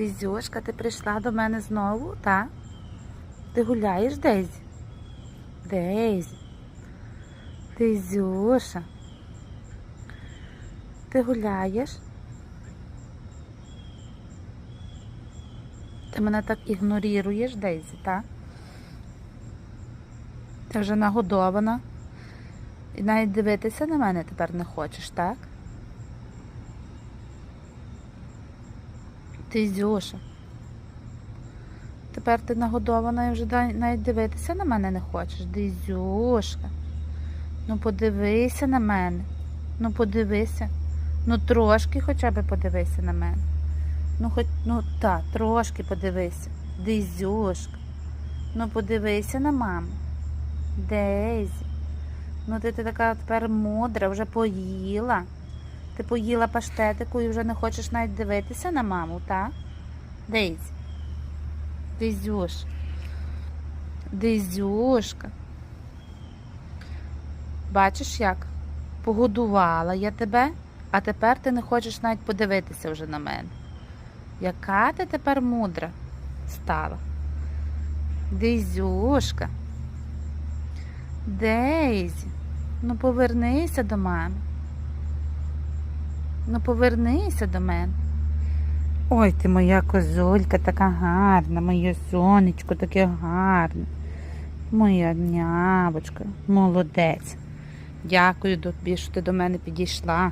Дизюшка, ти прийшла до мене знову, так? Ти гуляєш, Дейзі? Дейзі. Дизюша. Ти гуляєш? Ти мене так ігноруєш, Дейзі, так? Ти вже нагодована. І навіть дивитися на мене тепер не хочеш, так? Ти Зюша. Тепер ти нагодована і вже навіть дивитися на мене не хочеш. Дизюшка. Ну подивися на мене. Ну подивися. Ну трошки хоча б подивися на мене. Ну хоч, ну так, трошки подивися. Дизюшка. Ну подивися на маму. Дейзі. Ну ти, ти така тепер мудра, вже поїла. Ти поїла паштетику і вже не хочеш навіть дивитися на маму, так? Дейзі. Дизюш. Дизюшка. Бачиш як? Погодувала я тебе, а тепер ти не хочеш навіть подивитися вже на мене. Яка ти тепер мудра стала? Дизюшка. Дейзі, ну повернися до мами. Ну повернися до мене. Ой, ти моя козулька така гарна, моє сонечко таке гарне. Моя нябочка, молодець. Дякую тобі, що ти до мене підійшла.